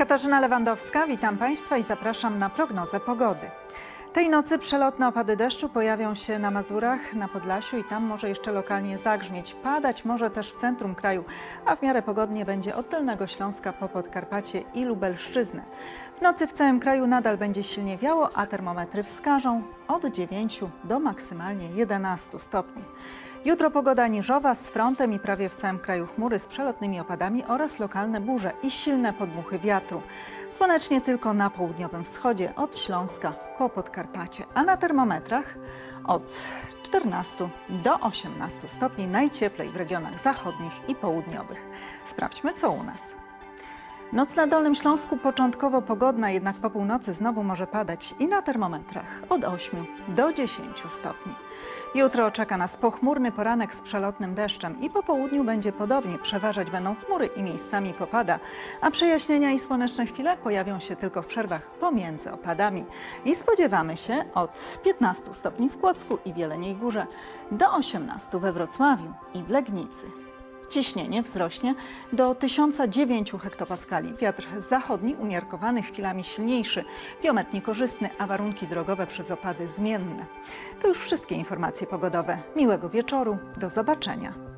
Katarzyna Lewandowska, witam Państwa i zapraszam na prognozę pogody. Tej nocy przelotne opady deszczu pojawią się na Mazurach, na Podlasiu i tam może jeszcze lokalnie zagrzmieć. Padać może też w centrum kraju, a w miarę pogodnie będzie od Dolnego Śląska po Podkarpacie i Lubelszczyznę. W nocy w całym kraju nadal będzie silnie wiało, a termometry wskażą od 9 do maksymalnie 11 stopni. Jutro pogoda niżowa z frontem i prawie w całym kraju chmury z przelotnymi opadami oraz lokalne burze i silne podmuchy wiatru. Słonecznie tylko na południowym wschodzie od Śląska po Podkarpacie, a na termometrach od 14 do 18 stopni najcieplej w regionach zachodnich i południowych. Sprawdźmy co u nas. Noc na Dolnym Śląsku początkowo pogodna, jednak po północy znowu może padać i na termometrach od 8 do 10 stopni. Jutro czeka nas pochmurny poranek z przelotnym deszczem i po południu będzie podobnie. Przeważać będą chmury i miejscami popada, a przejaśnienia i słoneczne chwile pojawią się tylko w przerwach pomiędzy opadami. I spodziewamy się od 15 stopni w Kłodzku i w Jeleniej Górze do 18 we Wrocławiu i w Legnicy. Ciśnienie wzrośnie do 1009 hektopaskali. Wiatr zachodni umiarkowany, chwilami silniejszy. Biometr niekorzystny, a warunki drogowe przez opady zmienne. To już wszystkie informacje pogodowe. Miłego wieczoru. Do zobaczenia.